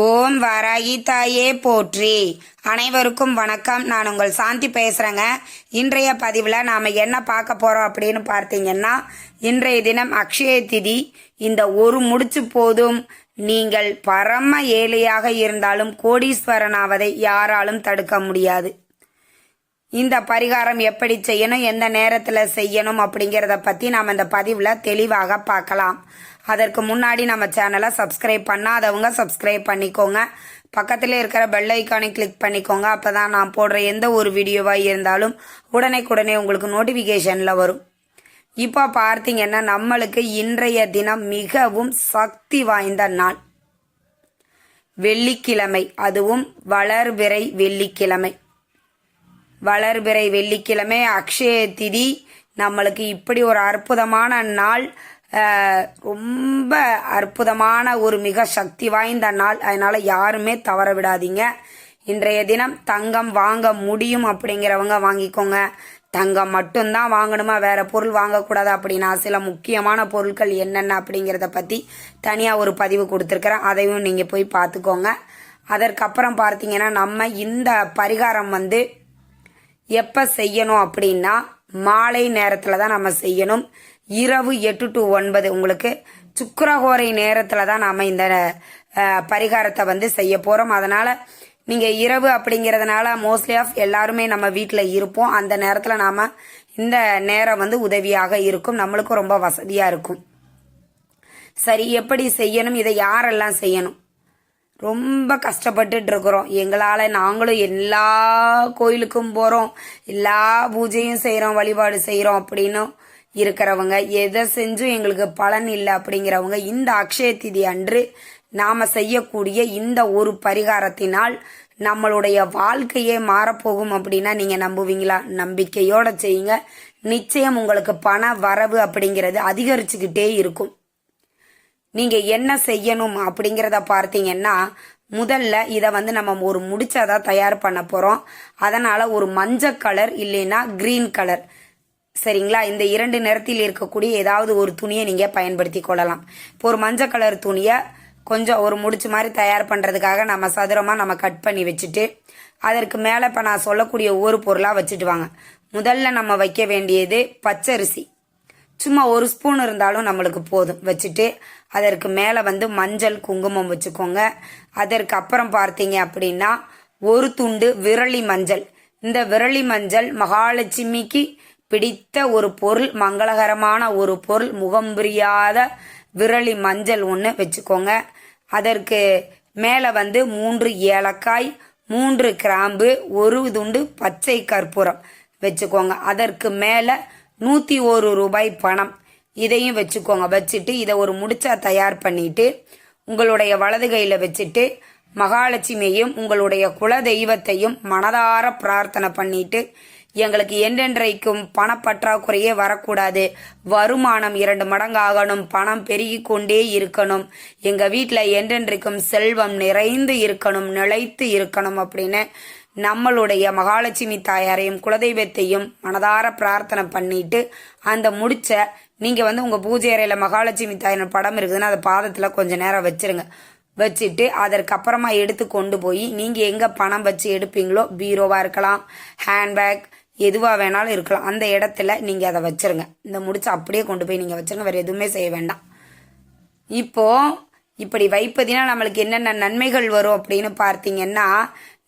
ஓம் வாராகி தாயே போற்றி. அனைவருக்கும் வணக்கம். நான் உங்கள் சாந்தி பேசுகிறேங்க இன்றைய பதிவில் நாம் என்ன பார்க்க போகிறோம் அப்படின்னு பார்த்தீங்கன்னா இன்றைய தினம் அக்ஷய திதி. இந்த ஒரு முடிச்சு போதும். நீங்கள் பரம ஏழையாக இருந்தாலும் கோடீஸ்வரனாவதை யாராலும் தடுக்க முடியாது. இந்த பரிகாரம் எப்படி செய்யணும் எந்த நேரத்தில் செய்யணும் அப்படிங்கிறத பற்றி நாம் இந்த பதிவில் தெளிவாக பார்க்கலாம். அதற்கு முன்னாடி நம்ம சேனலை சப்ஸ்கிரைப் பண்ணாதவங்க சப்ஸ்கிரைப் பண்ணிக்கோங்க. பக்கத்தில் இருக்கிற பெல் ஐக்கானை கிளிக் பண்ணிக்கோங்க. அப்போ தான் நான் போடுற எந்த ஒரு வீடியோவாக இருந்தாலும் உடனே உங்களுக்கு நோட்டிஃபிகேஷனில் வரும். இப்போ பார்த்தீங்கன்னா நம்மளுக்கு இன்றைய தினம் மிகவும் சக்தி வாய்ந்த நாள். வெள்ளிக்கிழமை அதுவும் வளர்பிறை வெள்ளிக்கிழமை. வளர்பிறை வெள்ளிக்கிழமை அக்ஷய திதி. நம்மளுக்கு இப்படி ஒரு அற்புதமான நாள் ரொம்ப அற்புதமான ஒரு மிக சக்தி வாய்ந்த நாள். அதனால யாருமே தவற விடாதீங்க. இன்றைய தினம் தங்கம் வாங்க முடியும் அப்படிங்கிறவங்க வாங்கிக்கோங்க. தங்கம் மட்டும்தான் வாங்கணுமா? வேற பொருள் வாங்கக்கூடாது அப்படின்னா? சில முக்கியமான பொருட்கள் என்னென்ன அப்படிங்கிறத பற்றி தனியாக ஒரு பதிவு கொடுத்துருக்குறேன். அதையும் நீங்கள் போய் பார்த்துக்கோங்க. அதற்கப்புறம் பார்த்தீங்கன்னா நம்ம இந்த பரிகாரம் வந்து எப்போ செய்யணும் அப்படின்னா மாலை நேரத்தில் தான் நம்ம செய்யணும். இரவு எட்டு டு ஒன்பது உங்களுக்கு சுக்கரகோரை நேரத்தில் தான் நாம் இந்த பரிகாரத்தை வந்து செய்ய போகிறோம் அதனால் நீங்கள் இரவு அப்படிங்கிறதுனால மோஸ்ட்லி ஆஃப் எல்லாருமே நம்ம வீட்டில் இருப்போம். அந்த நேரத்தில் நாம் இந்த நேரம் வந்து உதவியாக இருக்கும். நம்மளுக்கும் ரொம்ப வசதியாக இருக்கும். சரி எப்படி செய்யணும்? இதை யாரெல்லாம் செய்யணும்? ரொம்ப கஷ்டப்பட்டுட்டு இருக்கிறோம் எங்களால் நாங்களும் எல்லா கோயிலுக்கும் போகிறோம் எல்லா பூஜையும் செய்கிறோம் வழிபாடு செய்கிறோம் அப்படின்னு இருக்கிறவங்க. எதை செஞ்சும் எங்களுக்கு பலன் இல்லை அப்படிங்கிறவங்க. இந்த அக்ஷய திதி அன்று நாம் செய்யக்கூடிய இந்த ஒரு பரிகாரத்தினால் நம்மளுடைய வாழ்க்கையே மாறப்போகும் அப்படின்னா நீங்கள் நம்புவீங்களா? நம்பிக்கையோட செய்யுங்க. நிச்சயம் உங்களுக்கு பண வரவு அப்படிங்கிறது அதிகரிச்சுக்கிட்டே இருக்கும். நீங்க என்ன செய்யணும் அப்படிங்கிறத பார்த்தீங்கன்னா முதல்ல இதை வந்து நம்ம ஒரு முடிச்சாதான் தயார் பண்ண போறோம். அதனால ஒரு மஞ்சள் கலர் இல்லைன்னா கிரீன் கலர் சரிங்களா? இந்த இரண்டு நிறத்தில் இருக்கக்கூடிய ஏதாவது ஒரு துணியை நீங்க பயன்படுத்தி கொள்ளலாம். இப்போ ஒரு மஞ்சள் கலர் துணியை கொஞ்சம் ஒரு முடிச்சு மாதிரி தயார் பண்றதுக்காக நம்ம சதுரமா நம்ம கட் பண்ணி வச்சுட்டு அதற்கு மேலே இப்போ நான் சொல்லக்கூடிய ஒவ்வொரு பொருளாக வச்சுட்டு வாங்க. முதல்ல நம்ம வைக்க வேண்டியது பச்சரிசி. சும்மா ஒரு ஸ்பூன் இருந்தாலும் நம்மளுக்கு போதும். வச்சுட்டு அதற்கு மேலே வந்து மஞ்சள் குங்குமம் வச்சுக்கோங்க. அதற்கு அப்புறம் பார்த்தீங்க அப்படின்னா ஒரு துண்டு விரலி மஞ்சள். இந்த விரலி மஞ்சள் மகாலட்சுமிக்கு பிடித்த ஒரு பொருள் மங்களகரமான ஒரு பொருள் முகம் புரியாத விரலி மஞ்சள் ஒன்று வச்சுக்கோங்க. அதற்கு மேலே வந்து மூன்று ஏலக்காய் மூன்று கிராம்பு ஒரு துண்டு பச்சை கற்பூரம் வச்சுக்கோங்க. அதற்கு மேலே நூற்றி ஒரு ரூபாய் பணம். இதையும் வச்சுக்கோங்க. வச்சுட்டு இதை ஒரு முடிச்சா தயார் பண்ணிட்டு உங்களுடைய வலது கையில் வச்சுட்டு மகாலட்சுமியையும் உங்களுடைய குல தெய்வத்தையும் மனதார பிரார்த்தனை பண்ணிட்டு எங்களுக்கு என்றென்றைக்கும் பணப்பற்றாக்குறையே வரக்கூடாது. வருமானம் இரண்டு மடங்கு ஆகணும். பணம் பெருகி கொண்டே இருக்கணும். எங்கள் வீட்டில் என்றென்றைக்கும் செல்வம் நிறைந்து இருக்கணும் நிலைத்து இருக்கணும் அப்படின்னு நம்மளுடைய மகாலட்சுமி தாயாரையும் குலதெய்வத்தையும் மனதார பிரார்த்தனை பண்ணிட்டு அந்த முடிச்ச நீங்க வந்து உங்க பூஜை அறையில மகாலட்சுமி தாயின் படம் இருக்குதுன்னா அதை பாதத்துல கொஞ்ச நேரம் வச்சிருங்க. வச்சுட்டு அதற்கப்புறமா எடுத்து கொண்டு போய் நீங்க எங்க பணம் வச்சு எடுப்பீங்களோ பீரோவா இருக்கலாம் ஹேண்ட்பேக் எதுவா வேணாலும் இருக்கலாம் அந்த இடத்துல நீங்க அதை வச்சிருங்க. இந்த முடிச்சு அப்படியே கொண்டு போய் நீங்க வச்சுருங்க வேற எதுவுமே செய்ய வேண்டாம். இப்போ இப்படி வைப்பதினால் நம்மளுக்கு என்னென்ன நன்மைகள் வரும் அப்படின்னு பார்த்தீங்கன்னா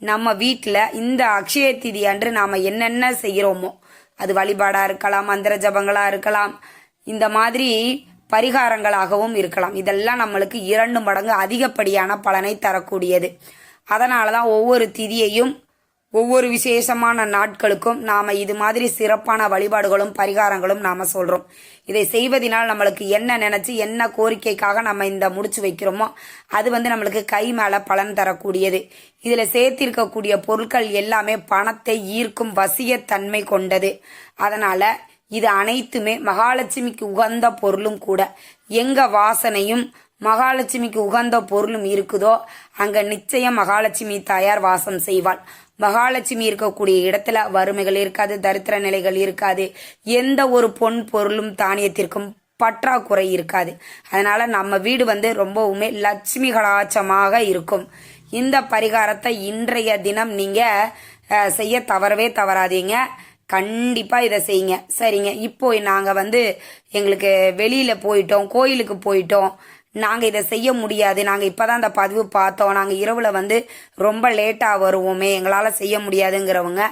நம்ம வீட்டில் இந்த அக்ஷய திதி அன்று நாம் என்னென்ன செய்கிறோமோ அது வழிபாடாக இருக்கலாம் மந்திர ஜபங்களாக இருக்கலாம் இந்த மாதிரி பரிகாரங்களாகவும் இருக்கலாம். இதெல்லாம் நம்மளுக்கு இரண்டு மடங்கு அதிகப்படியான பலனை தரக்கூடியது. அதனால தான் ஒவ்வொரு திதியையும் ஒவ்வொரு விசேஷமான நாட்களுக்கும் நாம இது மாதிரி சிறப்பான வழிபாடுகளும் பரிகாரங்களும் நாம சொல்றோம். இதை செய்வதனால் நம்மளுக்கு என்ன நினைச்சு என்ன கோரிக்கைக்காக நம்ம இந்த முடிச்சு வைக்கிறோமோ அது வந்து நம்மளுக்கு கை மேல பலன் தரக்கூடியது. இதுல சேர்த்திருக்கக்கூடிய பொருட்கள் எல்லாமே பணத்தை ஈர்க்கும் வசியத்தன்மை கொண்டது. அதனால இது அனைத்துமே மகாலட்சுமிக்கு உகந்த பொருளும் கூட. எங்க வாசனையும் மகாலட்சுமிக்கு உகந்த பொருளும் இருக்குதோ அங்க நிச்சயம் மகாலட்சுமி தாயார் வாசம் செய்வாள். மகாலட்சுமி இருக்கக்கூடிய இடத்துல வறுமைகள் இருக்காது தரித்திர நிலைகள் இருக்காது. எந்த ஒரு பொன் பொருளும் தானியத்திற்கும் பற்றாக்குறை இருக்காது. அதனால நம்ம வீடு வந்து ரொம்பவுமே லட்சுமி கலாச்சமாக இருக்கும். இந்த பரிகாரத்தை இன்றைய தினம் நீங்க செய்ய தவறவே தவறாதீங்க. கண்டிப்பா இதை செய்யுங்க. சரிங்க. இப்போ நாங்கள் வந்து எங்களுக்கு வெளியில போயிட்டோம் கோயிலுக்கு போயிட்டோம். நாங்கள் இதை செய்ய முடியாது. நாங்கள் இப்போ தான் அந்த பதிவு பார்த்தோம். நாங்கள் இரவில் வந்து ரொம்ப லேட்டாக வருவோமே. எங்களால் செய்ய முடியாதுங்கிறவங்க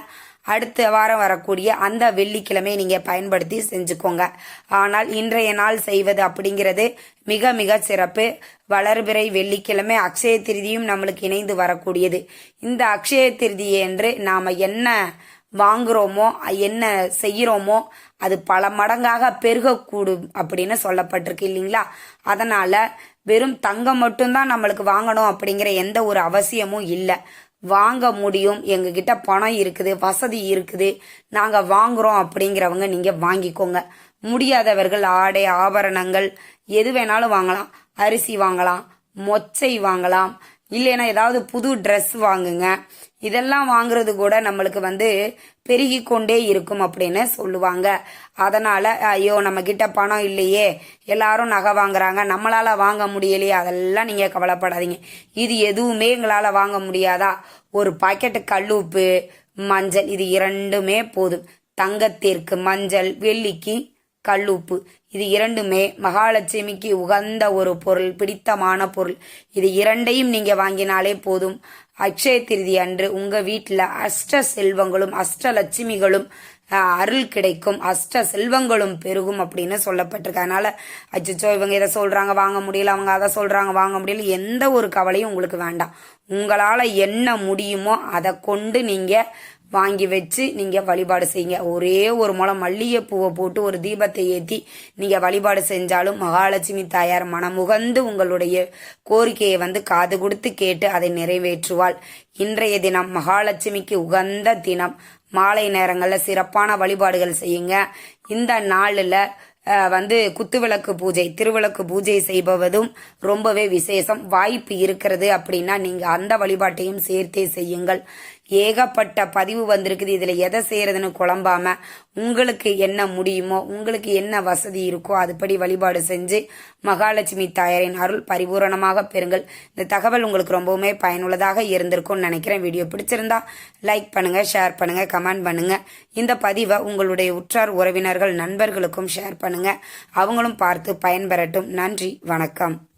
அடுத்த வாரம் வரக்கூடிய அந்த வெள்ளிக்கிழமை நீங்கள் பயன்படுத்தி செஞ்சுக்கோங்க. ஆனால் இன்றைய நாள் செய்வது அப்படிங்கிறது மிக மிக சிறப்பு. வளர்பிறை வெள்ளிக்கிழமை அக்ஷய திருதியும் நம்மளுக்கு இணைந்து வரக்கூடியது. இந்த அக்ஷய திருதி என்று நாம் என்ன வாங்குறோமோ என்ன செய்கிறோமோ அது பல மடங்காக பெருகக்கூடும் அப்படின்னு சொல்லப்பட்டிருக்கு இல்லைங்களா? அதனால வெறும் தங்கம் மட்டும்தான் நம்மளுக்கு வாங்கணும் அப்படிங்கிற எந்த ஒரு அவசியமும் இல்லை. வாங்க முடியும். எங்ககிட்ட பணம் இருக்குது வசதி இருக்குது. நாங்கள் வாங்குறோம் அப்படிங்கிறவங்க நீங்கள் வாங்கிக்கோங்க. முடியாதவர்கள் ஆடை ஆபரணங்கள் எது வேணாலும் வாங்கலாம். அரிசி வாங்கலாம் மொச்சை வாங்கலாம். இல்லைன்னா ஏதாவது புது ட்ரெஸ் வாங்குங்க. இதெல்லாம் வாங்குறது கூட நம்மளுக்கு வந்து பெருகி கொண்டே இருக்கும் அப்படின்னு சொல்லுவாங்க. அதனால ஐயோ நம்ம கிட்ட பணம் இல்லையே எல்லாரும் நகை வாங்குறாங்க நம்மளால வாங்க முடியலையே அதெல்லாம் நீங்க கவலைப்படாதீங்க. இது எதுவுமே எங்களால வாங்க முடியாதா? ஒரு பாக்கெட்டு கல்லுப்பு மஞ்சள் இது இரண்டுமே போதும். தங்கத்திற்கு மஞ்சள் வெள்ளிக்கு கல்லுப்பு இது இரண்டுமே மகாலட்சுமிக்கு உகந்த ஒரு பொருள் பிடித்தமான பொருள். இது இரண்டையும் நீங்க வாங்கினாலே போதும். அக்ஷய திருதி அன்று உங்க வீட்டுல அஷ்ட செல்வங்களும் அஷ்ட லட்சுமிகளும் அருள் கிடைக்கும் அஷ்ட செல்வங்களும் பெருகும் அப்படின்னு சொல்லப்பட்டிருக்கு. அதனால அச்சோ இவங்க இதை சொல்றாங்க வாங்க முடியல அவங்க அதை சொல்றாங்க வாங்க முடியல எந்த ஒரு கவலையும் உங்களுக்கு வேண்டாம். உங்களால என்ன முடியுமோ அதை கொண்டு நீங்க வாங்கி வச்சு நீங்க வழிபாடு செய்யுங்க. ஒரே ஒரு முளம் மல்லிகைப்பூவை போட்டு ஒரு தீபத்தை ஏற்றி நீங்க வழிபாடு செஞ்சாலும் மகாலட்சுமி தாயார் மனமுகந்து உங்களுடைய கோரிக்கையை வந்து காது கொடுத்து கேட்டு அதை நிறைவேற்றுவாள். இன்றைய தினம் மகாலட்சுமிக்கு உகந்த தினம். மாலை நேரங்களில் சிறப்பான வழிபாடுகள் செய்யுங்க. இந்த நாளில் வந்து குத்துவிளக்கு பூஜை திருவிளக்கு பூஜை செய்பவதும் ரொம்பவே விசேஷம். வாய்ப்பு இருக்கிறது அப்படின்னா நீங்கள் அந்த வழிபாட்டையும் சேர்த்தே செய்யுங்கள். ஏகப்பட்ட பதிவு வந்திருக்குது. இதில் எதை செய்கிறதுன்னு குழம்பாம உங்களுக்கு என்ன முடியுமோ உங்களுக்கு என்ன வசதி இருக்கோ அதுபடி வழிபாடு செஞ்சு மகாலட்சுமி தாயாரின் அருள் பரிபூரணமாக பெறுங்கள். இந்த தகவல் உங்களுக்கு ரொம்பவுமே பயனுள்ளதாக இருந்திருக்கும்னு நினைக்கிறேன். வீடியோ பிடிச்சிருந்தா லைக் பண்ணுங்கள் ஷேர் பண்ணுங்கள் கமெண்ட் பண்ணுங்கள் இந்த பதிவை உங்களுடைய உற்றார் உறவினர்கள் நண்பர்களுக்கும் ஷேர் பண்ணுங்கள் அவங்களும் பார்த்து பயன்பெறட்டும். நன்றி வணக்கம்.